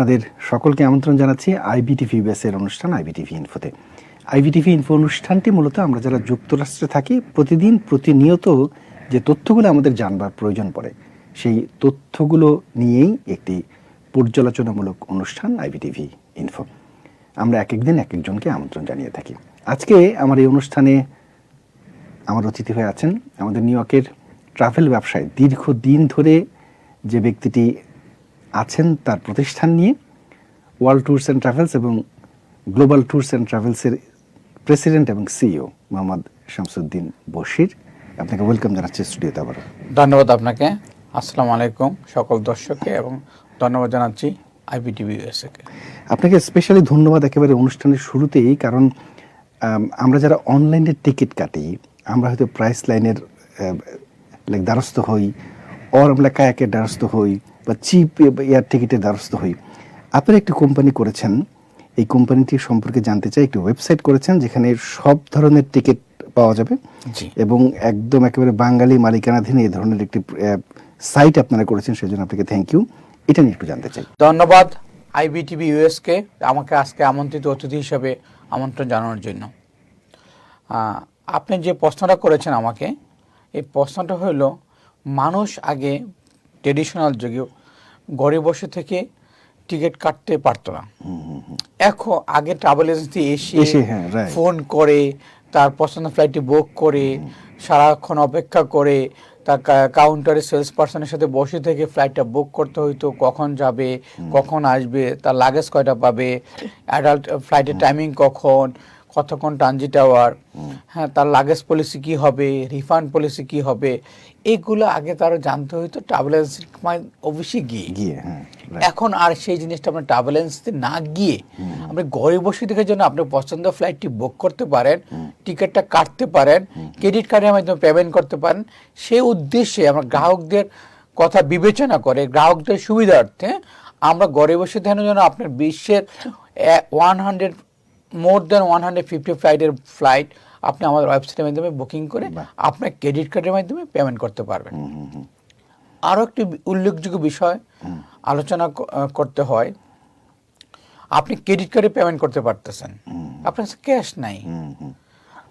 আপনাদের সকলকে আমন্ত্রণ জানাচ্ছি আইবিটিভি বেসের অনুষ্ঠান, আইবিটিভি ইনফোতে আইবিটিভি ইনফো অনুষ্ঠানটি মূলত আমরা যারা যুক্তরাষ্ট্রে থাকি, প্রতিদিন প্রতিনিয়ত যে তথ্যগুলো আমাদের জানবার প্রয়োজন পড়ে, সেই তথ্যগুলো নিয়েই একটি পর্যালোচনামূলক অনুষ্ঠান, আইবিটিভি ইনফো আমরা এক একদিন এক একজনকে আমন্ত্রণ জানিয়ে থাকি। আজকে আমার এই অনুষ্ঠানে আমার অতিথি হয়ে আছেন আমাদের নিউ ইয়র্কের ট্রাভেল ব্যবসায়। দীর্ঘদিন ধরে যে ব্যক্তিটি আছেন তার প্রতিষ্ঠান নিয়ে ওয়ার্ল্ড ট্যুরস অ্যান্ড ট্রাভেলস এবং গ্লোবাল ট্যুরস অ্যান্ড ট্রাভেলসের প্রেসিডেন্ট এবং সিইও মোহাম্মদ শামসুদ্দিন বশির। আপনাকে ওয়েলকাম জানাচ্ছি স্টুডিওতে আবার ধন্যবাদ আপনাকে। আসসালামু আলাইকুম সকল দর্শককে এবং ধন্যবাদ জানাচ্ছি আইপিটিভি ইউএসএকে আপনাকে স্পেশালি ধন্যবাদ একেবারে অনুষ্ঠানের শুরুতেই কারণ আমরা যারা অনলাইনে টিকিট কাটি আমরা হয়তো প্রাইস লাইনের লাইক দ্বারস্থ হই অর আমরা কায়াকের দ্বারস্থ হই বা চিপ এয়ার টিকিটের দ্বারস্থ হই। আপনারা একটি কোম্পানি করেছেন। এই কোম্পানিটি সম্পর্কে জানতে চাই একটি ওয়েবসাইট করেছেন যেখানে সব ধরনের টিকিট পাওয়া যাবে এবং একদম একেবারে বাঙালি মালিকানাধীন এই ধরনের একটি সাইট আপনারা করেছেন সেজন্য আপনাকে থ্যাংক ইউ এটা নিয়ে একটু জানতে চাই। ধন্যবাদ আইবিটিভি ইউএসকে আমাকে আজকে আমন্ত্রিত অতিথি হিসেবে আমন্ত্রণ জানানোর জন্য। আপনি যে প্রশ্নটা করেছেন আমাকে এই প্রশ্নটা হলো মানুষ আগে ট্রেডিশনাল যুগে ঘরে বসে থেকে টিকিট কাটতে পারতো না। এখন আগে ট্রাভেল এজেন্সি এসে এসে, হ্যাঁ, ফোন করে তার পছন্দ ফ্লাইটটি বুক করে সারাক্ষণ অপেক্ষা করে তার কাউন্টারে সেলস পার্সনের সাথে বসে থেকে ফ্লাইটটা বুক করতে হইতো কখন যাবে কখন আসবে তার লাগেজ কয়টা পাবে অ্যাডাল্ট ফ্লাইটের টাইমিং কখন কতক্ষণ ট্রানজিট আওয়ার হ্যাঁ তার লাগেজ পলিসি কি হবে রিফান্ড পলিসি কি হবে এগুলো আগে তারা জানতে হইতো ট্রাভেল এজেন্সির অফিসে গিয়ে। গিয়ে হ্যাঁ এখন আর সেই জিনিসটা আপনার ট্রাভেল এজেন্সিতে না গিয়ে আপনি ঘরে বসে থেকে জন্য আপনি পছন্দ ফ্লাইটটি বুক করতে পারেন টিকিটটা কাটতে পারেন ক্রেডিট কার্ডের মাধ্যমে পেমেন্ট করতে পারেন সেই উদ্দেশ্যে আমরা গ্রাহকদের কথা বিবেচনা করে গ্রাহকদের সুবিধার্থে আমরা ঘরে বসে থাকার জন্য আপনার বিশ্বের one hundred more than one hundred fifty ফ্লাইটের ফ্লাইট আপনি আমাদের ওয়েবসাইটের মাধ্যমে বুকিং করে আপনার ক্রেডিট কার্ডের মাধ্যমে পেমেন্ট করতে পারবেন। আরও একটি উল্লেখযোগ্য বিষয় আলোচনা করতে হয়। আপনি ক্রেডিট কার্ডে পেমেন্ট করতে পারতেছেন। আপনার কাছে ক্যাশ নাই।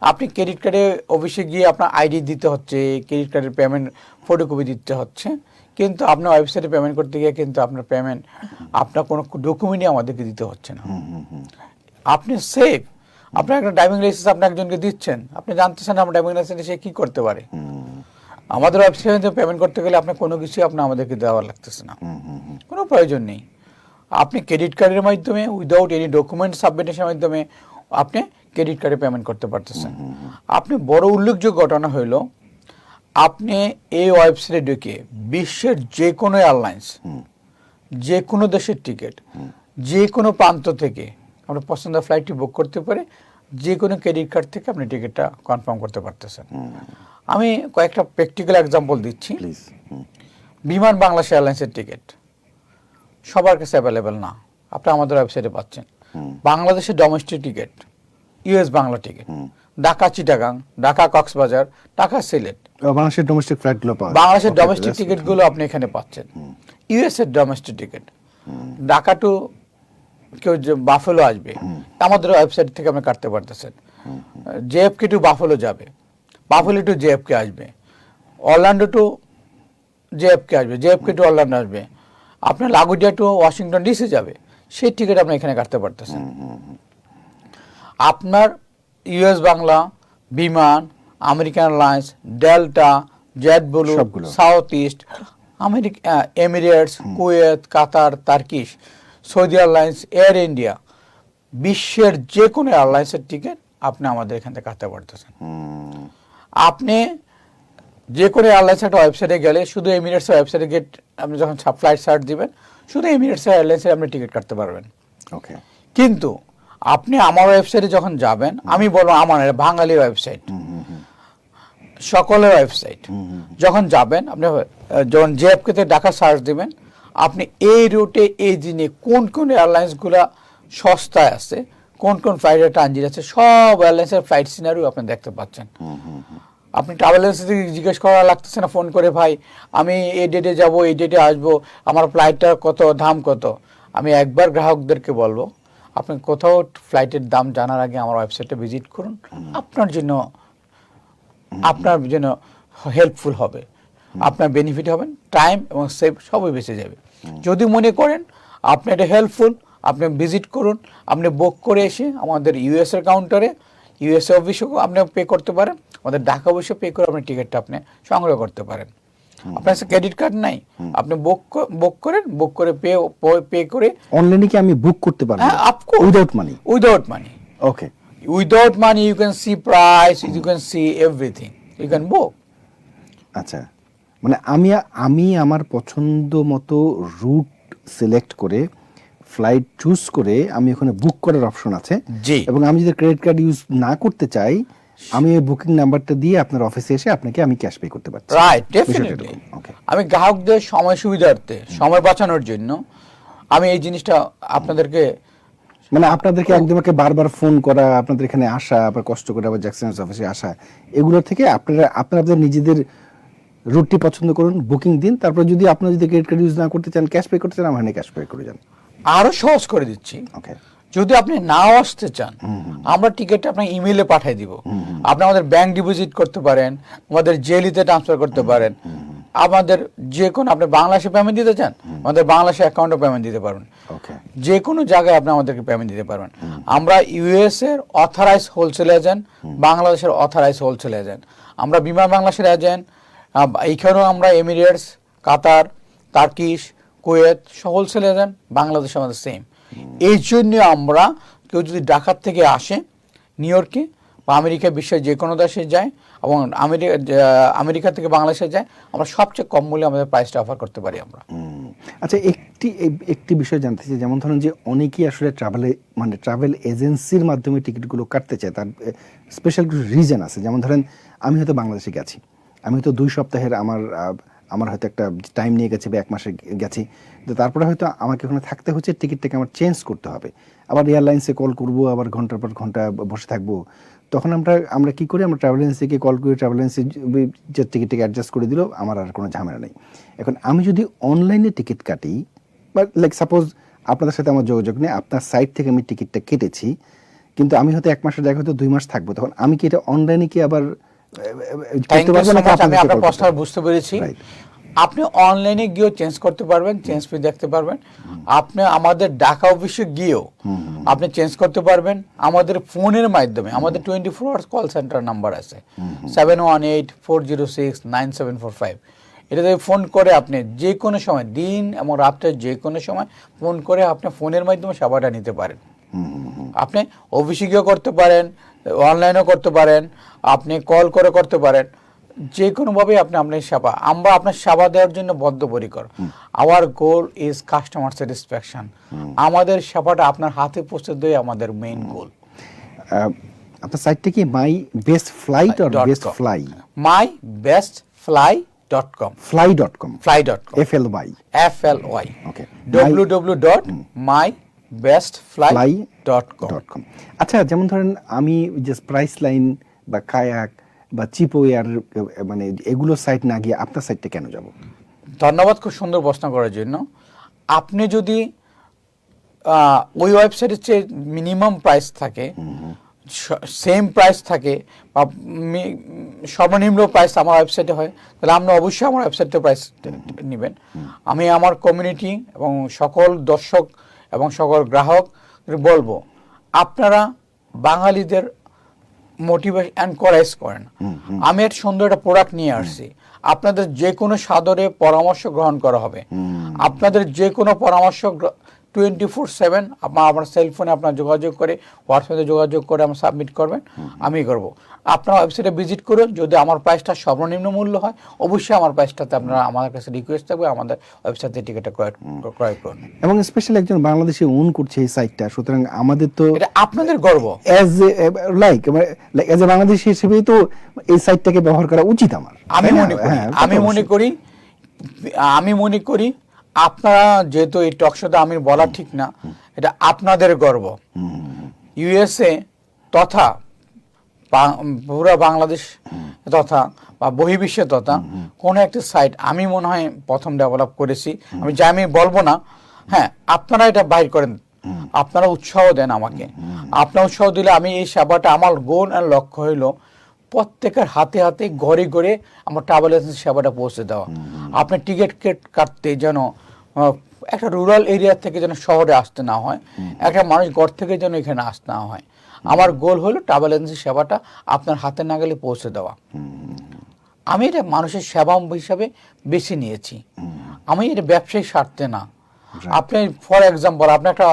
আপনি ক্রেডিট কার্ডে অফিসে গিয়ে আপনার আইডি দিতে হচ্ছে ক্রেডিট কার্ডের পেমেন্ট ফটোকপি দিতে হচ্ছে। কিন্তু আপনার ওয়েবসাইটে পেমেন্ট করতে গিয়ে কিন্তু আপনার পেমেন্ট আপনার কোনো ডকুমেন্টই আমাদেরকে দিতে হচ্ছে না। আপনি সেফ আপনার একটা ড্রাইভিং লাইসেন্স আপনি একজনকে দিচ্ছেন আপনি জানতেছেন আমার ড্রাইভিং লাইসেন্স সে কি করতে পারে। আমাদের ওয়েবসাইটে পেমেন্ট করতে গেলে আপনার কোনো কিছু আপনার আমাদেরকে দেওয়া লাগতেছে না। কোনো প্রয়োজন নেই। আপনি ক্রেডিট কার্ডের মাধ্যমে উইদাউট এনি ডকুমেন্ট সাবমিটেশনের মাধ্যমে আপনি ক্রেডিট কার্ডে পেমেন্ট করতে পারতেছেন। আপনি বড় উল্লেখযোগ্য ঘটনা হইল আপনি এই ওয়েবসাইটে ঢুকে বিশ্বের যে কোনো এয়ারলাইন্স যে কোনো দেশের টিকিট যে কোনো প্রান্ত থেকে আপনার পছন্দের ফ্লাইটটি বুক করতে পারে যে কোনো ক্রেডিট কার্ড থেকে আপনি টিকিটটা কনফার্ম করতে পারতেছেন। আমি কয়েকটা প্র্যাকটিক্যাল এক্সাম্পল দিচ্ছি। প্লিজ বিমান বাংলাদেশ এয়ারলাইন্সের টিকিট সবার কাছে অ্যাভেলেবেল না। আপনি আমাদের ওয়েবসাইটে পাচ্ছেন। বাংলাদেশের domestic ticket US Bangla ticket Dhaka Chittagong Dhaka Cox's Bazar Dhaka Sylhet. বাংলাদেশের ডোমেস্টিক ফ্লাইটগুলো পাওয়া বাংলাদেশের ডোমেস্টিক টিকিটগুলো আপনি এখানে পাচ্ছেন। ইউএস এর ডোমেস্টিক টিকিট ঢাকা টু কেউ যে বাফেলো আসবে আমাদের ওয়েবসাইট থেকে আপনি কাটতে পারতেছেন। জেএফকে টু বাফেলো যাবে। বাফেলো টু জেএফকে আসবে। অরল্যান্ডো টু জেএফকে আসবে। জেএফকে টু অরল্যান্ডো আসবে। আপনার লাগুডিয়া টু ওয়াশিংটন ডিসি যাবে। সেই টিকিট আপনি এখানে কাটতে পারতেছেন। আপনার US Bangla Biman American Airlines Delta JetBlue south east America Emirates Kuwait Qatar Turkish Saudi Airlines Air India বিশ্বের যে কোনো এয়ারলাইন্সের টিকিট আপনি আমাদের এখান থেকে কাটতে পারতেছেন আপনি যে কোনো এয়ারলাইন্স একটা ওয়েবসাইটে গেলে শুধু এমিরেটসের ওয়েবসাইটে গেট আপনি যখন ফ্লাইট সার্চ দিবেন শুধু এমিরেটসের এয়ারলাইন্সের আপনি টিকিট কাটতে পারবেন। ওকে কিন্তু আপনি আমার ওয়েবসাইটে যখন যাবেন আমি বলব আমার বাঙালি ওয়েবসাইট সকলের ওয়েবসাইট যখন যাবেন আপনি যখন জেএফকেতে ডাকা সার্চ দিবেন আপনি এই রুটে এই দিনে কোন কোন এয়ারলাইন্সগুলো সস্তায় আছে কোন কোন ফ্লাইটে ট্রানজিট আছে সব এয়ারলাইন্সের ফ্লাইট সিনারিও আপনি দেখতে পাচ্ছেন। আপনি ট্রাভেল এজেন্সি থেকে জিজ্ঞেস করা লাগতেছে না ফোন করে ভাই আমি এই ডেটে যাব এই ডেটে আসব আমার ফ্লাইটটার কত দাম কত? আমি একবার গ্রাহকদেরকে বলব আপনি কোথাও ফ্লাইটের দাম জানার আগে আমার ওয়েবসাইটে ভিজিট করুন। আপনার জন্য আপনার জন্য হেল্পফুল হবে। আপনার বেনিফিট হবেন টাইম এবং সেভ সবই বেঁচে যাবে। যদি মনে করেন আপনি এটা হেল্পফুল আপনি ভিজিট করুন আপনি বুক করে এসে আমাদের ইউএস এর কাউন্টারে ইউএসএ অফিসেও আপনি পে করতে পারেন আমাদের ঢাকা অফিসে পে করে আপনি টিকিটটা আপনি সংগ্রহ করতে পারেন। আপনার কাছে ক্রেডিট কার্ড নাই আপনি বুক বুক করেন বুক করে পে পে করে অনলাইনে কি আমি বুক করতে পারব? হ্যাঁ, course. Without money without money okay without money you can see price you can see everything you can book আচ্ছা। মানে আমি আমি আমার পছন্দ মতো রুট সিলেক্ট করে ফ্লাইট চুজ করে আমি ওখানে বুক করার অপশন আছে। জি। এবং আমি যদি ক্রেডিট কার্ড ইউজ না করতে চাই আমি ওই বুকিং নাম্বারটা দিয়ে আপনার অফিসে এসে আপনাকে আমি ক্যাশ পে করতে পারছি। রাইট ডেফিনেটলি আমি গ্রাহকদের সময় সুবিধার্থে সময় বাঁচানোর জন্য আমি এই জিনিসটা আপনাদেরকে মানে আপনাদেরকে একদমকে বারবার ফোন করা আপনাদের এখানে আসা আবার কষ্ট করে আবার জ্যাকসন্স অফিসে আসা এগুলো থেকে আপনারা আপনারা আপনাদের নিজেদের রুটটি পছন্দ করুন বুকিং দিন তারপর যদি আপনারা যদি ক্রেডিট কার্ড ইউজ না করতে চান ক্যাশ পে করতে চান আমার ক্যাশ পে করে যান। আরও সহজ করে দিচ্ছি। ওকে যদি আপনি নাও আসতে চান আমরা টিকিটটা আপনার ইমেইলে পাঠিয়ে দিব। আপনি আমাদের ব্যাংক ডিপোজিট করতে পারেন আমাদের জেলিতে ট্রান্সফার করতে পারেন। আমাদের যে কোনো আপনি বাংলাদেশে পেমেন্ট দিতে চান আমাদের বাংলাদেশে অ্যাকাউন্টে পেমেন্ট দিতে পারবেন ওকে যে কোনো জায়গায় আপনি আমাদেরকে পেমেন্ট দিতে পারবেন। আমরা ইউএস এর অথরাইজ হোলসেল এজেন্ট বাংলাদেশের অথরাইজ হোলসেল এজেন্ট আমরা বিমান বাংলাদেশের এজেন্ট এইখানেও আমরা Emirates Qatar Turkish Kuwait wholesale agent Bangladesh আমাদের সেম এই জন্য আমরা কেউ যদি ঢাকার থেকে আসে নিউ ইয়র্কে বা আমেরিকা বিশ্বের যে কোনো দেশে যায় এবং আমেরিকা আমেরিকা থেকে বাংলাদেশে যায় আমরা সবচেয়ে কম মূল্যে আমাদের প্রাইসটা অফার করতে পারি আমরা। আচ্ছা একটি একটি বিষয় জানতে চাই যেমন ধরুন যে অনেকেই আসলে ট্রাভেলে মানে ট্রাভেল এজেন্সির মাধ্যমে টিকিটগুলো কাটতে চায় তার স্পেশাল কিছু রিজন আছে। যেমন ধরেন আমি হয়তো বাংলাদেশে গেছি। আমি হয়তো দুই সপ্তাহের আমার আমার হয়তো একটা টাইম নিয়ে গেছে বা এক মাসে গেছি। তো তারপরে হয়তো আমাকে ওখানে থাকতে হচ্ছে টিকিটটাকে আমার চেঞ্জ করতে হবে। আবার এয়ারলাইন্সে কল করব, আবার ঘণ্টার পর ঘণ্টা বসে থাকব। তখন আমরা আমরা কী করি? আমরা ট্রাভেল এজেন্সিকে কল করি ট্রাভেল এজেন্সি যে টিকিটটাকে অ্যাডজাস্ট করে দিল, আমার আর কোনো ঝামেলা নেই। এখন আমি যদি অনলাইনে টিকিট কাটি, বা লাইক সাপোজ আপনাদের সাথে আমার যোগাযোগ নেই, আপনার সাইট থেকে আমি টিকিটটা কেটেছি, কিন্তু আমি হয়তো এক মাসের জায়গায় হয়তো দুই মাস থাকব, তখন আমি কি এটা অনলাইনে কি আবার আমি আপনার প্রশ্ন বুঝতে পেরেছি। আপনি অনলাইনে গিয়েও চেঞ্জ করতে পারবেন চেঞ্জ ফি দেখতে পারবেন। আপনি আমাদের ঢাকা অফিসে গিয়েও আপনি চেঞ্জ করতে পারবেন। আমাদের ফোনের মাধ্যমে আমাদের twenty four hours call centre number আছে seven one eight four zero six nine seven four five এটাতে ফোন করে আপনি যে কোনো সময় দিন এবং রাত্রে যে কোনো সময় ফোন করে আপনি ফোনের মাধ্যমে সেবাটা নিতে পারেন। আপনি অফিসে গিয়েও করতে পারেন। অনলাইনেও করতে পারেন আপনি কল করে করতে পারেন যে কোনোভাবে আপনি আপনার সেবা আমরা আপনার সেবা দেওয়ার জন্য বদ্ধপরিকর। Our goal is customer satisfaction আমাদের সেবাটা আপনার হাতে পৌঁছে দেওয়া আমাদের মেইন গোল আপনার সাইটটা কি my best flight Dot best fly my best fly dot com fly dot com fly dot com F L Y F L Y Okay. W W dot my fly dot com আচ্ছা যেমন ধরেন আমি just Priceline বা Kayak বা CheapOair মানে এগুলো site না গিয়ে আপনার সাইটটা কেন যাব? ধন্যবাদ খুব সুন্দর প্রশ্ন করার জন্য। আপনি যদি ওই ওয়েবসাইটের চেয়ে মিনিমাম প্রাইস থাকে সেম প্রাইস থাকে বা সর্বনিম্ন প্রাইস আমার ওয়েবসাইটে হয় তাহলে আপনি অবশ্যই আমার ওয়েবসাইটে প্রাইস নেবেন। আমি আমার কমিউনিটি এবং সকল দর্শক এবং সকল গ্রাহক বলব আপনারা বাঙালিদের মোটিভেশন এনকারেজ করেন। আমি একটা সুন্দর একটা প্রোডাক্ট নিয়ে আসছি। আপনাদের যে কোনো সাদরে পরামর্শ গ্রহণ করা হবে। আপনাদের যে কোনো পরামর্শ টোয়েন্টি ফোর সেভেন আপনার আমার সেলফোনে আপনার যোগাযোগ করে হোয়াটসঅ্যাপে যোগাযোগ করে আমার সাবমিট করবেন আমি করব। আপনার ওয়েবসাইটে ভিজিট করুন যদি আমার প্রাইসটা সর্বনিম্ন মূল্য হয় অবশ্যই আমার প্রাইসটাতে আপনারা আমাদের কাছে রিকোয়েস্ট থাকবে আমাদের ওয়েবসাইটে টিকিটটা ক্রয় ক্রয় করুন। এবং স্পেশালি একজন বাংলাদেশি ওন করছে এই সাইটটা সুতরাং আমাদের তো এটা আপনাদের গর্ব। As a like like as a Bangladeshi হিসেবেই তো এই সাইটটাকে ব্যবহার করা উচিত আমার আমি মনে করি হ্যাঁ, আমি মনে করি আমি মনে করি আপনারা যেহেতু এই টক শোতে আমি বলা ঠিক না, এটা আপনাদের গর্ব। ইউএসএ তথা পুরো বাংলাদেশ তথা বা বহির্বিশ্বে তথা কোন একটা সাইট আমি মনে হয় প্রথম ডেভেলপ করেছি। আমি যা আমি বলব না হ্যাঁ আপনারা এটা বাইর করেন। আপনারা উৎসাহ দেন আমাকে। আপনারা উৎসাহ দিলে আমি এই সেবাটা আমার গোল আর লক্ষ্য হইল প্রত্যেকের হাতে হাতে ঘরে ঘরে আমার ট্রাভেল এজেন্সি সেবাটা পৌঁছে দেওয়া। আপনি টিকিট কেট কাটতে যেন একটা রুরাল এরিয়া থেকে যেন শহরে আসতে না হয় একটা মানুষ ঘর থেকে যেন এখানে আসতে না হয়। আমার গোল হলো ট্রাভেল এজেন্সি সেবাটা আপনার হাতে না গেলে পৌঁছে দেওয়া। আমি এটা মানুষের সেবা হিসাবে বেছে নিয়েছি। আমি এটা ব্যবসায়ী স্বার্থে না। আপনি ফর এক্সাম্পল আপনার একটা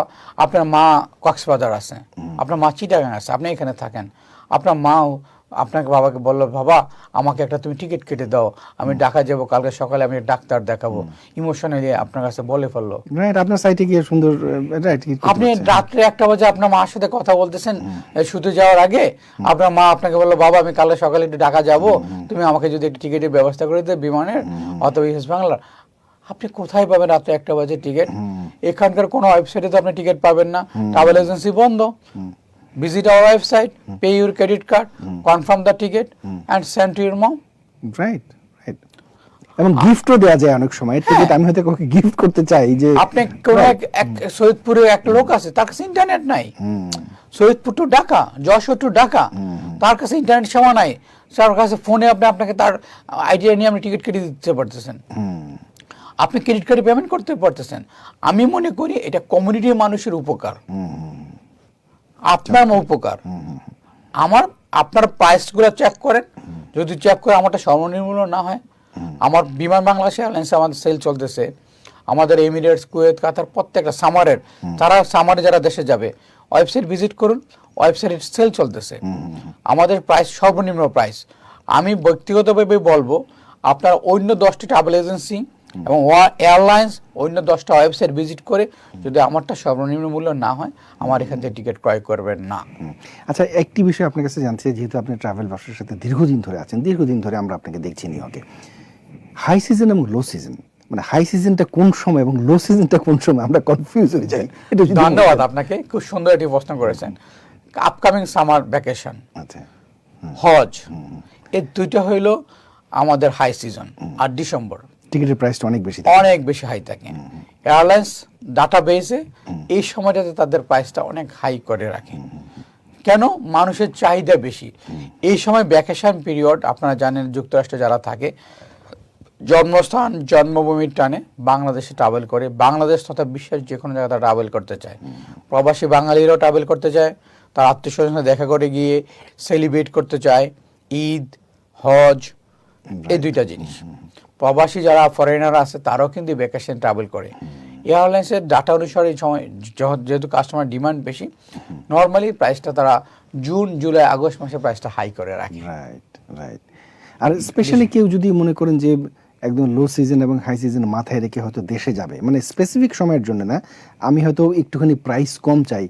আপনার মা কক্সবাজার আছে। আপনার মা চিটাগাং আছে আপনি এখানে থাকেন। আপনার মাও আপনাকে বাবাকে বলল বাবা আমাকে একটা তুমি টিকিট কেটে দাও। আমি ঢাকা যাব কালকে সকালে আমি ডাক্তার দেখাবো। ইমোশনালি আপনার কাছে বলে ফেলল। রাইট আপনার সাইটে গিয়ে সুন্দর রাইট আপনি রাত্রে একটা বাজে আপনার মার সাথে কথা বলতেছেন শুতে যাওয়ার আগে আপনার মা আপনাকে বলল বাবা আমি কালকে সকালে একটু ঢাকা যাব। তুমি আমাকে যদি একটু টিকিটের ব্যবস্থা করে দিতে বিমানের অথবা ইউএস বাংলার। আপনি কোথায় পাবেন রাত্রে একটা বাজে টিকিট এখানকার কোনো ওয়েবসাইটে তো আপনি টিকিট পাবেন না। ট্রাভেল এজেন্সি বন্ধ। Visit our website pay your credit card confirm the ticket and send to your mom right right এবং গিফটও দেওয়া যায় অনেক সময়। টিকিট আমি হয়তো কাউকে গিফট করতে চাই যে আপনি কোন এক এক- সৈয়দপুরে এক লোক আছে তার কাছে ইন্টারনেট নাই। সৈয়দপুর টু ঢাকা যশোর টু ঢাকা তার কাছে ইন্টারনেট সেবা নাই। তার কাছে ফোনে আপনি আপনাকে তার আইডিয়া নিয়ে আপনি টিকিট কেটে দিতে পারতেছেন। আপনি ক্রেডিট কার্ডে পেমেন্ট করতে পারতেছেন। আমি মনে করি এটা কমিউনিটির মানুষের উপকার। আপনার উপকার। আমার আপনার প্রাইসগুলো চেক করেন। যদি চেক করে আমারটা সর্বনিম্ন না হয় আমার বিমান বাংলাদেশ এয়ারলাইন্স আমাদের সেল চলতেছে। আমাদের এমিরেটস কুয়েত কাতার প্রত্যেকটা সামারের তারা সামারে যারা দেশে যাবে ওয়েবসাইট ভিজিট করুন ওয়েবসাইট সেল চলতেছে। আমাদের প্রাইস সর্বনিম্ন প্রাইস আমি ব্যক্তিগতভাবে বলব আপনার অন্য দশটি ট্রাভেল এজেন্সি এবং এয়ারলাইন্স অন্য দশটা ওয়েবসাইট ভিজিট করে যদি আমারটা সর্বনিম্ন মূল্য না হয় আমার এখান থেকে টিকিট ক্রয় করবেন না। আচ্ছা একটি বিষয় আপনার কাছে জানতে যেহেতু আপনি ট্রাভেল ব্যবসার সাথে দীর্ঘদিন ধরে আছেন দীর্ঘদিন ধরে আমরা আপনাকে দেখছি নিউইয়র্কে হাই সিজন এবং লো সিজন মানে হাই সিজনটা কোন সময় এবং লো সিজনটা কোন সময়? আমরা কনফিউজ হয়ে যাই। এটা ধন্যবাদ আপনাকে খুব সুন্দর একটি প্রশ্ন করেছেন। আপকামিং সামার ভ্যাকেশন আচ্ছা হজ এই দুইটা হইল আমাদের হাই সিজন আর ডিসেম্বর টিকিটের প্রাইসটা অনেক বেশি অনেক বেশি হাই থাকে। এয়ারলাইন্স ডাটা বেসে এই সময়টাতে তাদের প্রাইসটা অনেক হাই করে রাখে। কেন? মানুষের চাহিদা বেশি। এই সময় ভ্যাকেশন পিরিয়ড আপনারা জানেন যুক্তরাষ্ট্রে যারা থাকে জন্মস্থান জন্মভূমির টানে বাংলাদেশে ট্রাভেল করে বাংলাদেশ তথা বিশ্বের যে কোনো জায়গায় ট্রাভেল করতে চায়। প্রবাসী বাঙালিরাও ট্রাভেল করতে চায় তার আত্মীয় স্বজনের দেখা করে গিয়ে সেলিব্রেট করতে চায় ঈদ হজ এই দুইটা জিনিস। প্রবাসী যারা ফরেনার আছে তারাও কিন্তু ভ্যাকেশন ট্রাভেল করে। এয়ারলাইন্সের ডাটা অনুসারে এই সময় যেহেতু কাস্টমার ডিমান্ড বেশি নর্মালি প্রাইসটা তারা জুন জুলাই আগস্ট মাসে প্রাইসটা হাই করে রাখে। রাইট রাইট আর স্পেশালি কেউ যদি মনে করেন যে একদম লো সিজন এবং হাই সিজন মাথায় রেখে হয়তো দেশে যাবে মানে স্পেসিফিক সময়ের জন্য না আমি হয়তো একটুখানি প্রাইস কম চাই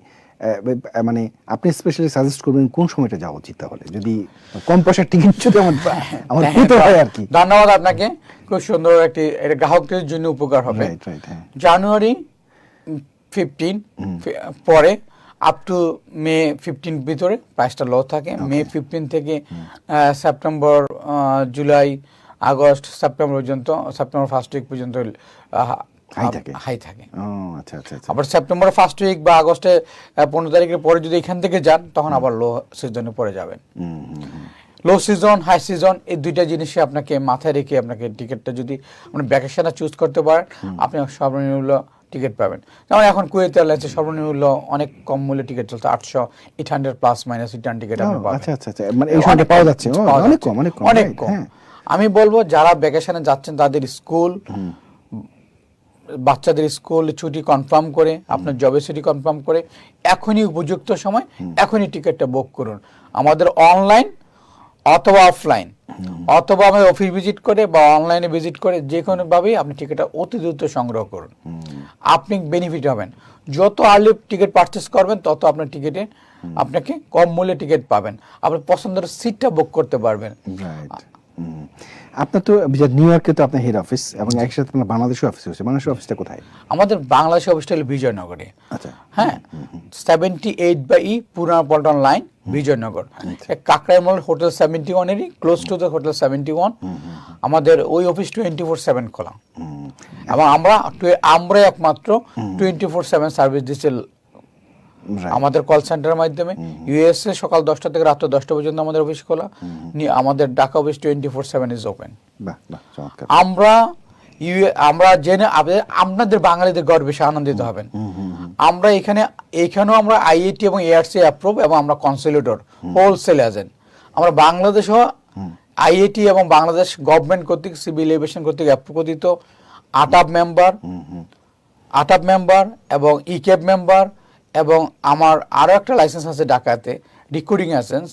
মানে আপনি স্পেশালি সাজেস্ট করবেন কোন সময়টা যাওয়া উচিত তাহলে? যদি কম পয়সার টিকিট যদি আমার আমার হয় আর কি। ধন্যবাদ আপনাকে। খুব সুন্দর একটি এটা গ্রাহকদের জন্য উপকার হবে। হ্যাঁ। জানুয়ারি ফিফটিন পরে আপ টু মে ফিফটিন ভিতরে প্রাইসটা লো থাকে। মে ফিফটিন থেকে সেপ্টেম্বর জুলাই আগস্ট সেপ্টেম্বর পর্যন্ত সেপ্টেম্বর ফার্স্ট উইক পর্যন্ত High থাকে। হাই থাকে। আচ্ছা আচ্ছা আচ্ছা। আবার সেপ্টেম্বর ফার্স্ট উইক বা আগস্টে পনেরো তারিখের পরে যদি এখান থেকে যান তখন আবার লো সিজনে পড়ে যাবেন। লো সিজন হাই সিজন এই দুইটা জিনিসই আপনাকে মাথায় রেখে আপনাকে টিকিটটা যদি আপনি ভ্যাকেশনে চুজ করতে পারেন আপনি সর্বনিম্ন টিকিট পাবেন। যেমন এখন কুয়েত এয়ারলাইন্সের সর্বনিম্ন অনেক কম মূল্যে টিকিট চলছে আটশো eight hundred plus minus return ticket আপনি পাবেন। আচ্ছা আচ্ছা আচ্ছা মানে এই সময়টা পাওয়া যাচ্ছে। অনেক কম অনেক কম অনেক কম। হ্যাঁ। আমি বলব যারা ভ্যাকেশনে যাচ্ছেন তাদের স্কুল বাচ্চাদের স্কুল ছুটি কনফার্ম করে আপনার জবের ছুটি কনফার্ম করে এখনই উপযুক্ত সময় এখনই টিকিটটা বুক করুন। আমাদের অনলাইন অথবা অফলাইন অথবা আমাদের অফিস ভিজিট করে বা অনলাইনে ভিজিট করে যে কোনোভাবেই আপনি টিকিটটা অতি দ্রুত সংগ্রহ করুন। আপনি বেনিফিট হবেন। যত আর্লি টিকিট পারচেস করবেন তত আপনার টিকিটে আপনাকে কম মূল্যে টিকিট পাবেন। আপনার পছন্দের সিটটা বুক করতে পারবেন। আপনার তো নিউ ইয়র্কে তো আপনার হেড অফিস এবং একসাথে আপনার বাংলাদেশের অফিস হচ্ছে বাংলাদেশের অফিসটা কোথায়? আমাদের বাংলাদেশ অফিসটা হলো বিজয়নগরে। আচ্ছা। হ্যাঁ? Seventy eight by E Purana Paltan line Bijoynagar. কাকরাইমল hotel seventy ওয়ানেরই close to the hotel seventy one আমাদের ওই অফিস টোয়েন্টি ফোর সেভেন খোলা। এবং আমরা আমরা একমাত্র টোয়েন্টি ফোর সেভেন সার্ভিস দিচ্ছি আমাদের কল সেন্টারের মাধ্যমে। ইউএসএ সকাল দশটা থেকে রাত্র দশটা পর্যন্ত আমাদের অফিস খোলা। আমাদের Dhaka office twenty four seven is open আমরা আমরা জেনে আপনাদের বাঙালিদের গর্বে আনন্দিত হবেন। আমরা এখানে এখানেও আমরা আইআইটি এবং এআরসি অ্যাপ্রুভ এবং আমরা কনসিলিউটর হোলসেল এজেন্ট আমরা বাংলাদেশও আইআইটি এবং বাংলাদেশ গভর্নমেন্ট কর্তৃক সিভিল এভিয়েশন কর্তৃক অ্যাপ্রুভিত আটাপ মেম্বার আটাপ মেম্বার এবং ইকেপ মেম্বার এবং আমার আরও একটা লাইসেন্স আছে ঢাকাতে রিক্রুটিং লাইসেন্স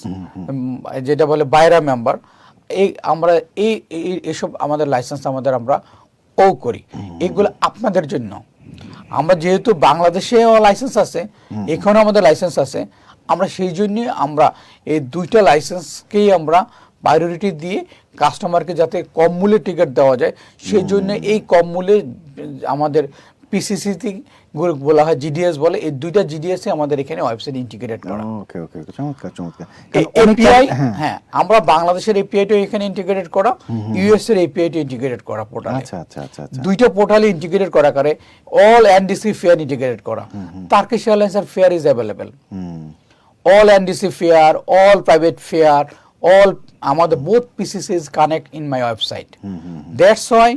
যেটা বলে বাইরা মেম্বার এই আমরা এই এই- এসব আমাদের লাইসেন্স আমাদের আমরা ও করি। এগুলো আপনাদের জন্য। আমরা যেহেতু বাংলাদেশে লাইসেন্স আছে এখানেও আমাদের লাইসেন্স আছে আমরা সেই জন্য আমরা এই দুইটা লাইসেন্সকেই আমরা প্রায়োরিটি দিয়ে কাস্টমারকে যাতে কম মূল্যে টিকিট দেওয়া যায় সেই জন্য এই কম মূল্যে আমাদের পিসিসি বলা হয় জিডিএস বলে। এই দুইটা জিডিএস আমাদের এখানে ওয়েবসাইট ইন্টিগ্রেট করা। ওকে ওকে চমৎকার চমৎকার। এপিআই হ্যাঁ। হ্যাঁ আমরা বাংলাদেশের এপিআইটা এখানে ইন্টিগ্রেট করা ইউএস এর এপিআইটা ইন্টিগ্রেট করা পোর্টালে আচ্ছা আচ্ছা আচ্ছা আচ্ছা। দুইটা পোর্টালে ইন্টিগ্রেট করা করে অল এনডিসি ফেয়ার ইন্টিগ্রেট করা। টার্কিশ এয়ারলাইন্সের fare is available all NDC fare, all private fare, all আমাদের both PCCs connect in my website That's why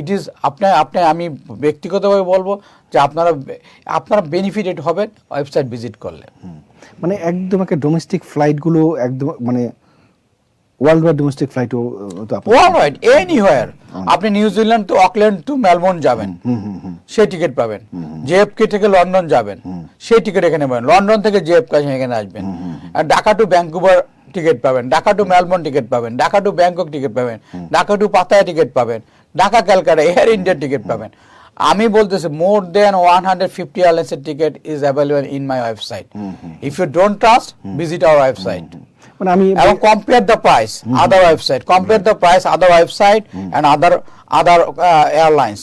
it is আপনার আপনি আমি ব্যক্তিগতভাবে বলব যে আপনারা আপনারা বেনিফিটেড হবেন ওয়েবসাইট ভিজিট করলে। মানে একদম একটা ডোমেস্টিক ফ্লাইটগুলো একদম মানে ওয়ার্ল্ড ওয়াইড ডোমেস্টিক আপনি ওয়ার্ল্ড ওয়াইড এনিহোয়ার আপনি New Zealand to Auckland to Melbourne যাবেন। সেই টিকিট পাবেন। জেএফকে থেকে লন্ডন যাবেন। সেই টিকিট এখানে পাবেন। লন্ডন থেকে জেএফকে এখানে আসবেন। আর ঢাকা টু ব্যাঙ্কুভার টিকিট পাবেন। ঢাকা টু মেলবোর্ন টিকিট পাবেন। ঢাকা টু ব্যাংকক টিকিট পাবেন। ঢাকা টু পাতায়া টিকিট পাবেন। ঢাকা ক্যালকাটা এয়ার ইন্ডিয়ার টিকিট পাবেন। আমি বলতেছি more than one hundred fifty এয়ারলাইন্সের ticket is available in my website if you don't trust visit our website মানে আমি এবং the price other website compare the price other website and other other uh, airlines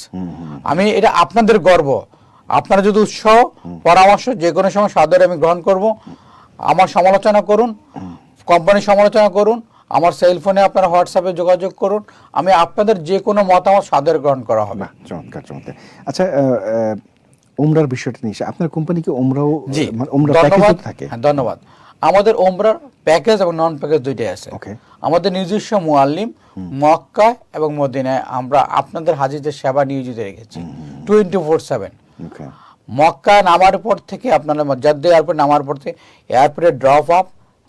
আমি এটা আপনাদের গর্ব। আপনারা যদি উৎসাহ পরামর্শ যে কোনো সময় সাদরে আমি গ্রহণ করব আমার সমালোচনা করুন কোম্পানির সমালোচনা করুন আমার সেল ফোনে আপনারা হোয়াটসঅ্যাপে যোগাযোগ করুন। আমি আপনাদের যে কোনো মতামত সাদরে গ্রহণ করা হবে। চমৎকার চমৎকার। আচ্ছা ওমরার বিষয়টা নিয়ে আপনার কোম্পানি কি ওমরাও মানে ওমরা ধন্যবাদ। প্যাকেজ থাকে? হ্যাঁ ধন্যবাদ। আমাদের ওমরার প্যাকেজ এবং নন প্যাকেজ দুইটাই আছে. আমাদের নিজস্ব মুআল্লিম মক্কা এবং মদিনায় আমরা আপনাদের হাজিদের সেবা নিয়োজিত রেখেছি। টোয়েন্টি ফোর সেভেন মক্কা নামার পর থেকে আপনারা জাদ্দে এয়ারপোর্ট নামার পর থেকে এয়ারপোর্টে ড্রপ আপ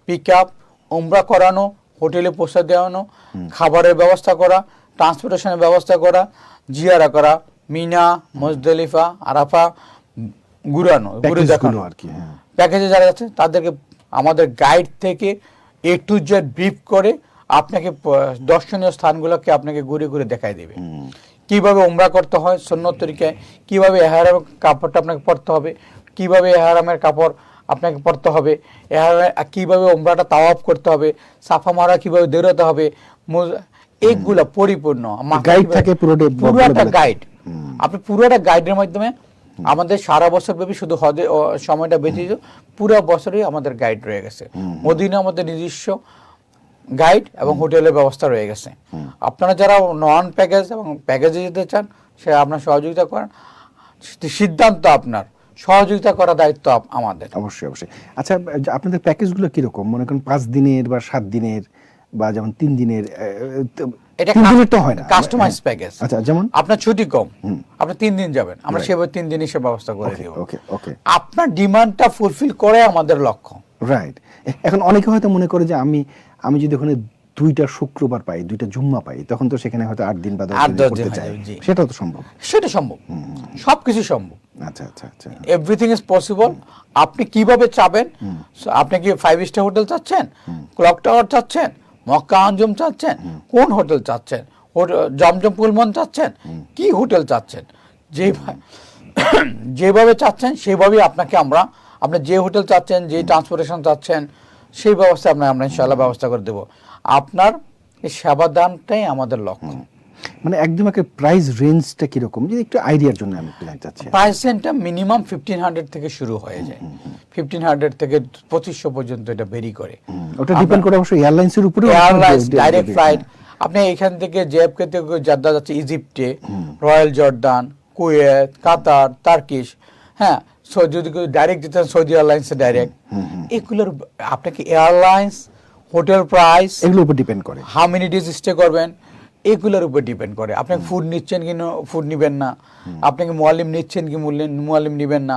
পিক আপ উমরা করানো হোটেলে পৌঁছে দেওয়ানো খাবারের ব্যবস্থা করা ট্রান্সপোর্টেশনের ব্যবস্থা করা জিয়ারা করা মিনা মজদলিফা আরাফা ঘুরানো ঘুরে দেখানো। আর কি প্যাকেজে যারা আছে তাদেরকে আমাদের গাইড থেকে এ টু জেড ব্রিফ করে আপনাকে দর্শনীয় স্থানগুলোকে আপনাকে ঘুরে ঘুরে দেখাই দেবে। কীভাবে উমরা করতে হয় সন্ন্যত তরিকায় কীভাবে এহারামের কাপড়টা আপনাকে পরতে হবে কীভাবে এহারামের কাপড় আপনাকে পড়তে হবে। এহারামে কীভাবে উমরাটা তাওয়াফ করতে হবে সাফা মারা কীভাবে দৌড়াতে হবে এইগুলা পরিপূর্ণ। কিভাবে- থাকে পুরো একটা গাইড আপনি পুরোটা গাইডের মাধ্যমে আমাদের সারা বছর ব্যাপী শুধু হদে সময়টা ব্যতীত পুরো বছরই আমাদের গাইড রয়ে গেছে। মদিনা আমাদের নিজস্ব গাইড এবং হোটেলের ব্যবস্থা রয়ে গেছে। আপনারা যারা নন প্যাকেজ এবং প্যাকেজে যেতে চান সে আপনার সহযোগিতা করেন সিদ্ধান্ত আপনার। সহযোগিতা করার দায়িত্ব আমাদের। অবশ্যই অবশ্যই। আচ্ছা আপনাদের প্যাকেজগুলো কীরকম? মনে করেন পাঁচ দিনের বা সাত দিনের বা যেমন তিন দিনের এটা তো হয় না। কাস্টমাইজ হ্যাঁ। প্যাকেজ আচ্ছা যেমন? আপনার ছুটি কম। আপনি তিন দিন যাবেন। আমরা সেভাবে তিন দিনই সে ব্যবস্থা করে দিব। ওকে ওকে আপনার ডিমান্ডটা ফুলফিল করে আমাদের লক্ষ্য। রাইট এখন অনেকে হয়তো মনে করে যে আমি আমি যদি ওখানে দুইটা শুক্রবার পাই দুইটা জুম্মা পাই তখন তো সেখানে হয়তো আট দিন বা দশ দিন করতে চাই। সেটাও তো সম্ভব। সেটা সম্ভব। সবকিছু সম্ভব। আচ্ছা আচ্ছা আচ্ছা। এভরিথিং ইজ পসিবল আপনি কীভাবে চাবেন? আপনি কি ফাইভ স্টার হোটেল চাচ্ছেন? ক্লক টাওয়ার চাচ্ছেন? মক্কা আঞ্জুম চাচ্ছেন? কোন হোটেল চাচ্ছেন? জমজম পুলমন চাচ্ছেন? কি হোটেল চাচ্ছেন? যেভাবে যেভাবে চাচ্ছেন সেভাবেই আপনাকে আমরা আপনি যে হোটেল চাচ্ছেন যে ট্রান্সপোর্টেশন চাচ্ছেন সেই ব্যবস্থা আপনার আমরা ইনশাল্লাহ ব্যবস্থা করে দেবো। আপনার এই সেবা দানটাই আমাদের লক্ষ্য। মানে একদম একটা প্রাইস রেঞ্জটা কীরকম? যদি একটু আইডিয়ার জন্য আমি একটু জানতে চাচ্ছি। প্রাইস রেঞ্জটা মিনিমাম ফিফটিন হান্ড্রেড থেকে শুরু হয়ে যায়। ফিফটিন হান্ড্রেড থেকে পঁচিশশো পর্যন্ত এটা ভেরি করে। ওটা ডিপেন্ড করে অবশ্যই এয়ারলাইন্সের উপরে এয়ারলাইন্স ডাইরেক্ট ফ্লাইট আপনি এখান থেকে জেএফকে থেকে যাত্রা যাচ্ছে ইজিপ্টে Royal Jordan Kuwait Qatar Turkish হ্যাঁ? যদি কেউ ডাইরেক্ট যেতেন সৌদি এয়ারলাইন্সে ডাইরেক্ট এগুলোর আপনাকে এয়ারলাইন্স হোটেল প্রাইস এগুলোর উপর ডিপেন্ড করে। হাউ মেনি ডেজ স্টে করবেন এগুলোর উপর ডিপেন্ড করে। আপনি ফুড নিচ্ছেন কি ফুড নিবেন না। আপনাকে মোয়ালিম নিচ্ছেন কি মোয়ালিম নিবেন না।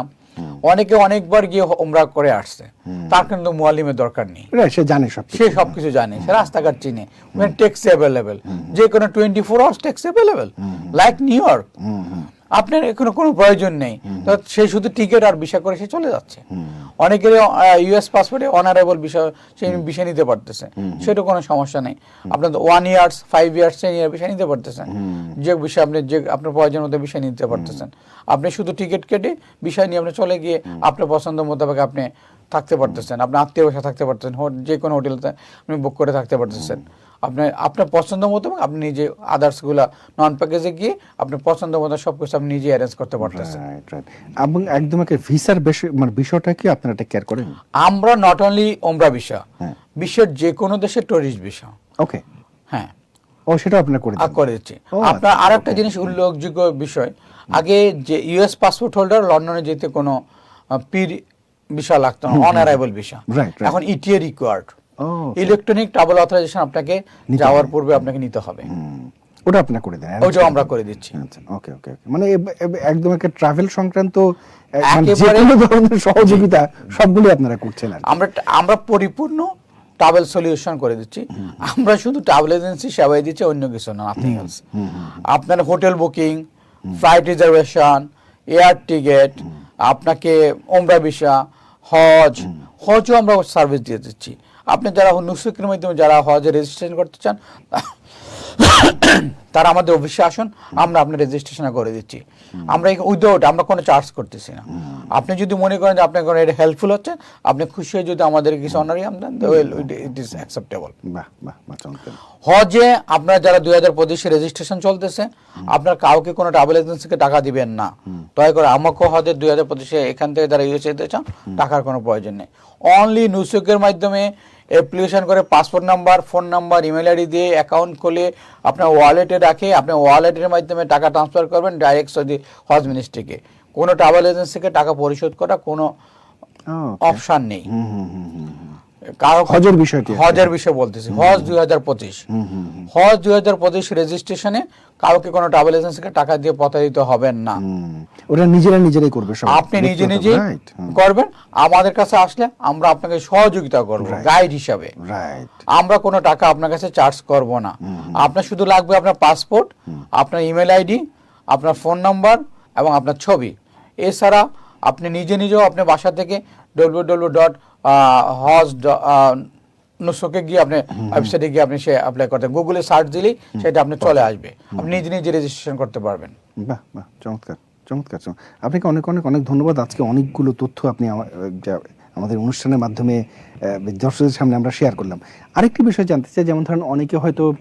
অনেকে অনেকবার গিয়ে ওমরা করে আসছে। তার কিন্তু মোয়ালিমের দরকার নেই। সে জানে সব সে সবকিছু জানে সে রাস্তাঘাট চিনে টেক্স অ্যাভেলেবেল যে কোনো twenty four hours tax available like New York আপনার এখানে কোনো প্রয়োজন নেই। তো সে শুধু টিকিট আর ভিসা করে সে চলে যাচ্ছে। অনেকের ইউএস পাসপোর্টে অনারেবল বিষয় সে বিষয় নিতে পারতেছে। সেটা কোনো সমস্যা নেই। আপনার one years five years ten year বিষয় নিতে পারতেছেন। যে বিষয় আপনি যে আপনার প্রয়োজন মতো বিষয় নিতে পারতেছেন। আপনি শুধু টিকিট কেটে বিষয় নিয়ে আপনি চলে গিয়ে আপনার পছন্দ মোতাবেক আপনি থাকতে পারতেছেন। আপনার আত্মীয় বাসা থাকতে পারতেছেন। যে কোনো হোটেলতে আপনি বুক করে থাকতে পারতেছেন। আপনি আপনার পছন্দ মতো আপনি নিজে আদার্সগুলা নন প্যাকেজে গিয়ে আপনার পছন্দ মতো সব কিছু আপনি নিজে অ্যারেঞ্জ করতে পারতেছেন। এবং একদম একটা ভিসার মানে বিষয়টা কি আপনারা টেক কেয়ার করেন? আমরা নট অনলি ওমরা ভিসা। বিশ্বের যে কোনো দেশের টুরিস্ট ভিসা ওকে। হ্যাঁ। ও সেটা আপনারা করে করে দিচ্ছি। আপনার আচ্ছা, আর একটা জিনিস উল্লেখযোগ্য বিষয় আগে যে ইউএস পাসপোর্ট হোল্ডার লন্ডনে যেতে কোনো পির ভিসা লাগতো না ভিসা Right, right. এখন ইটিএ রিকোয়ার্ড ও ইলেকট্রনিক ট্রাভেল অথরাইজেশন আপনাকে যাওয়ার পূর্বে আপনাকে নিতে হবে। ওটা আপনারা করে দেন। ওইটাও আমরা করে দিচ্ছি। আচ্ছা ওকে ওকে ওকে মানে একদম একটা ট্রাভেল সংক্রান্ত মানে যে একেবারে- ধরনের সহযোগিতা সবগুলো আপনারা করছেন আমরা আমরা পরিপূর্ণ ট্রাভেল সলিউশন করে দিচ্ছি। আমরা শুধু ট্রাভেল এজেন্সি সেবাই দিচ্ছি অন্য কিছু না নাথিং এলস আপনার hotel booking flight reservation air ticket আপনাকে ওমরা ভিসা হজ হজও আমরা সার্ভিস দিয়ে দিচ্ছি। আপনি যারা নুসুকের মাধ্যমে যারা হজে রেজিস্ট্রেশন করতে চান তারা আমাদের অফিসে আসুন আমরা আপনার রেজিস্ট্রেশন করে দিচ্ছি। আমরা উইদাউট আমরা কোনো চার্জ করতেছি না। আপনি যদি মনে করেন যে আপনার কোনো এটা হেল্পফুল হচ্ছে আপনি খুশি হয়ে যদি আমাদের কিছু honorarium then it is acceptable হজে আপনার যারা দুই হাজার পঁচিশে রেজিস্ট্রেশন চলতেছে আপনার কাউকে কোনো ট্রাভেল এজেন্সিকে টাকা দিবেন না। দয়া করে আমাকেও হজে দুই হাজার পঁচিশে এখান থেকে যারা ইউএসএ যেতে চান টাকার কোনো প্রয়োজন নেই। অনলি নুসুকের মাধ্যমে অ্যাপ্লিকেশন করে passport number phone number email ID দিয়ে অ্যাকাউন্ট খুলে আপনার ওয়ালেটে রাখে। আপনি ওয়ালেটের মাধ্যমে টাকা ট্রান্সফার করবেন ডাইরেক্ট সৌদি হজ মিনিস্ট্রিকে কোনো ট্রাভেল এজেন্সিকে টাকা পরিশোধ করা কোনো অপশান অপশন নেই। হজের বিষয়টি। হজের বিষয় বলতেছি। হজ দুই হাজার পঁচিশ। হজ দুই হাজার পঁচিশ রেজিস্ট্রেশনে কাউকে কোনো ট্রাভেল এজেন্সিকে টাকা দিয়ে প্রতারিত হবেন না। ওরা নিজেরা নিজেরাই করবে আপনি নিজে নিজে করবেন। আমাদের কাছে আসলে আমরা আপনাকে সহযোগিতা করব গাইড হিসাবে। আমরা কোনো টাকা আপনার কাছে চার্জ করব না। আপনার শুধু লাগবে আপনার পাসপোর্ট আপনার ইমেল আইডি আপনার ফোন নাম্বার এবং আপনার ছবি। এছাড়া আপনি নিজে নিজেও আপনার বাসা থেকে ডব্লিউ ডব্লিউ ডট হজ নুসকে গিয়ে আপনি ওয়েবসাইটে গিয়ে আপনি সে অ্যাপ্লাই করতে গুগলে সার্চ দিলেই সেটা আপনি চলে আসবে। আপনি নিজে নিজে রেজিস্ট্রেশন করতে পারবেন। বাহ বাহ চমৎকার চমৎকার। আপনাকে অনেক অনেক অনেক ধন্যবাদ। আজকে অনেকগুলো তথ্য আপনি আমা- আমাদের অনুষ্ঠানের মাধ্যমে দর্শকদের সামনে আমরা শেয়ার করলাম। আরেকটি বিষয় জানতে চাই যেমন ধরেন অনেকে হয়তো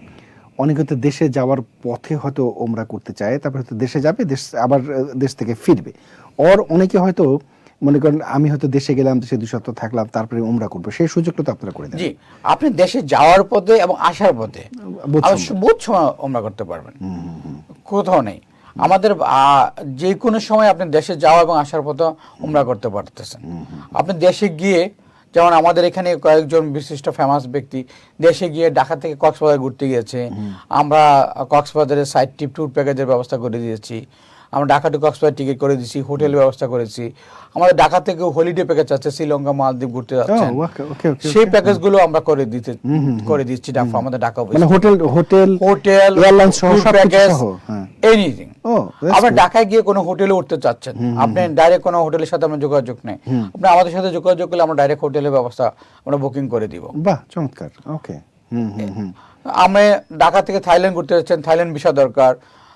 অনেকে হয়তো দেশে যাওয়ার পথে হয়তো ওমরা করতে চায় তারপরে হয়তো দেশে যাবে দেশ আবার দেশ থেকে ফিরবে। ওর অনেকে হয়তো মনে করেন আমি হয়তো দেশে গেলাম দেশে দুই সপ্তাহ থাকলাম তারপরে ওমরা করব। সেই সুযোগটা তো আপনারা করে দেন। জি আপনি দেশে যাওয়ার পথে এবং আসার পথে বোধ সময় আমরা করতে পারবেন। কোথাও নেই। আমাদের যে কোনো সময় আপনি দেশে যাওয়া এবং আসার পথে উমরা করতে পারতেছেন। আপনি দেশে গিয়ে যেমন আমাদের এখানে কয়েকজন বিশিষ্ট ফেমাস ব্যক্তি দেশে গিয়ে ঢাকা থেকে কক্সবাজার ঘুরতে গিয়েছে। আমরা কক্সবাজারের সাইড ট্রিপ ট্যুর প্যাকেজের ব্যবস্থা করে দিয়েছি। আমরা ঢাকা টু কক্সবাজার টিকিট করে দিয়েছি হোটেল ব্যবস্থা করেছি। আমাদের ঢাকা থেকে হলিডে প্যাকেজ আছে শ্রীলঙ্কা মালদ্বীপ ঘুরতে যাচ্ছেন। okay, okay, সেই প্যাকেজগুলো আমরা করে দিতে করে দিচ্ছি ঢাকা আমাদের ঢাকা মানে হোটেল হোটেল হোটেল এয়ারলাইন সহ হ্যাঁ। এনিথিং আপনি ঢাকায় গিয়ে কোনো হোটেলে উঠতে চাচ্ছেন আপনি ডাইরেক্ট কোনো হোটেলের সাথে আমার যোগাযোগ নেই। আপনি আমাদের সাথে যোগাযোগ করলে আমরা ডাইরেক্ট হোটেলের ব্যবস্থা আমরা বুকিং করে দিব। বাহ চমৎকার। ওকে হুম হুম হুম। আমি ঢাকা থেকে থাইল্যান্ড ঘুরতে যাচ্ছেন থাইল্যান্ড ভিসা দরকার।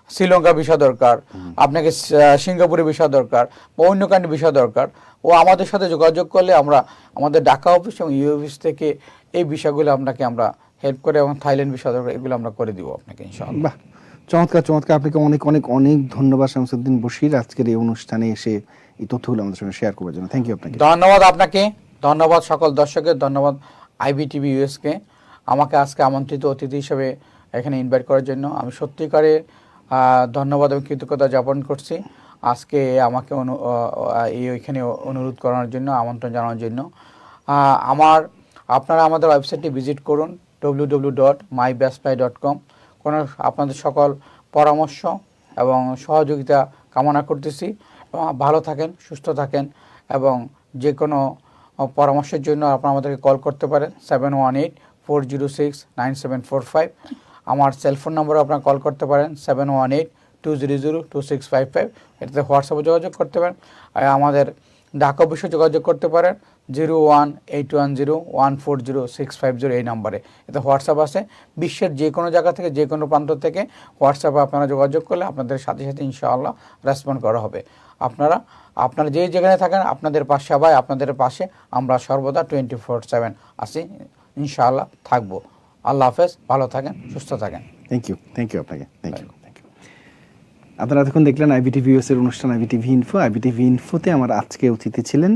শ্রীলঙ্কা ভিসা দরকার আপনাকে সিঙ্গাপুরে ভিসা দরকার বা অন্য কান্ট্রি ভিসা দরকার ও আমাদের সাথে যোগাযোগ করলে আমরা আমাদের ঢাকা অফিস এবং ইউ অফিস থেকে এই বিষয়গুলো আপনাকে আমরা হেল্প করে এবং থাইল্যান্ড ভিসা দরকার এগুলো আমরা করে দিব আপনাকে ইনশাআল্লাহ। চমৎকার চমৎকার আপনাকে অনেক অনেক অনেক ধন্যবাদ শামসুদ্দিন বশির আজকের এই অনুষ্ঠানে এসে এই তথ্যগুলো আমাদের সঙ্গে শেয়ার করার জন্য। থ্যাংক ইউ আপনাকে। ধন্যবাদ আপনাকে ধন্যবাদ সকল দর্শকের ধন্যবাদ আইবিটিভি ইউএসকে আমাকে আজকে আমন্ত্রিত অতিথি হিসেবে এখানে ইনভাইট করার জন্য। আমি সত্যিকারে ধন্যবাদ এবং কৃতজ্ঞতা জ্ঞাপন করছি। আজকে আমাকে অনু- এই এখানে অনুরোধ করানোর জন্য, আমন্ত্রণ জানানোর জন্য। আমার, আপনারা আমাদের ওয়েবসাইটটি ভিজিট করুন W W dot my dot com কোনো আপনাদের সকল পরামর্শ এবং সহযোগিতা কামনা করতেছি। এবং ভালো থাকেন, সুস্থ থাকেন এবং যে কোনো পরামর্শের জন্য আপনারা আমাদেরকে কল করতে পারেন seven one eight four zero six nine seven four five আমার সেলফোন নম্বরে আপনারা কল করতে পারেন seven one eight two zero zero two six five five এটাতে হোয়াটসঅ্যাপে যোগাযোগ করতে পারেন। আর আমাদের ডাক অফিসে যোগাযোগ করতে পারেন zero one eight one zero one four zero six five zero এই নাম্বারে এতে হোয়াটসঅ্যাপ আছে বিশ্বের যে কোনো জায়গা থেকে, যে কোনো প্রান্ত থেকে হোয়াটসঅ্যাপে আপনারা যোগাযোগ করলে আপনাদের সাথে সাথে ইনশাআল্লাহ রেসপন্ড করা হবে। আপনারা আপনারা যে যেখানে থাকেন, আপনাদের পাশে সবাই, আপনাদের পাশে আমরা সর্বদা টোয়েন্টি ফোর সেভেন আসি, ইনশাআল্লাহ থাকব। আল্লাহ হাফেজ ভালো থাকেন সুস্থ থাকেন। থ্যাংক ইউ থ্যাংক ইউ আপনাকে থ্যাংক ইউ আপনারা এতক্ষণ দেখলেন আইবিটিভি এর অনুষ্ঠান আইবিটিভি ইনফো আইবিটিভি ইনফোতে আমার আজকে অতিথি ছিলেন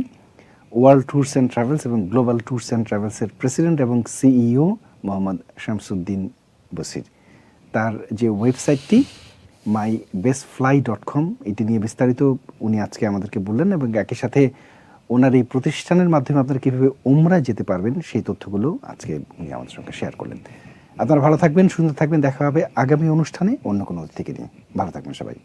ওয়ার্ল্ড ট্যুরস অ্যান্ড ট্রাভেলস এবং গ্লোবাল ট্যুরস অ্যান্ড ট্রাভেলসের প্রেসিডেন্ট এবং সিইও মোহাম্মদ শামসুদ্দিন বসির। তার যে ওয়েবসাইটটি my best fly dot com এটি নিয়ে বিস্তারিত উনি আজকে আমাদেরকে বললেন এবং একই সাথে ওনার এই প্রতিষ্ঠানের মাধ্যমে আপনারা কীভাবে ওমরা যেতে পারবেন, সেই তথ্যগুলো আজকে উনি আমাদের সঙ্গে শেয়ার করলেন। আপনারা ভালো থাকবেন, সুন্দর থাকবেন, দেখা হবে আগামী অনুষ্ঠানে অন্য কোনো অতিথিকে নিয়ে। ভালো থাকবেন সবাই।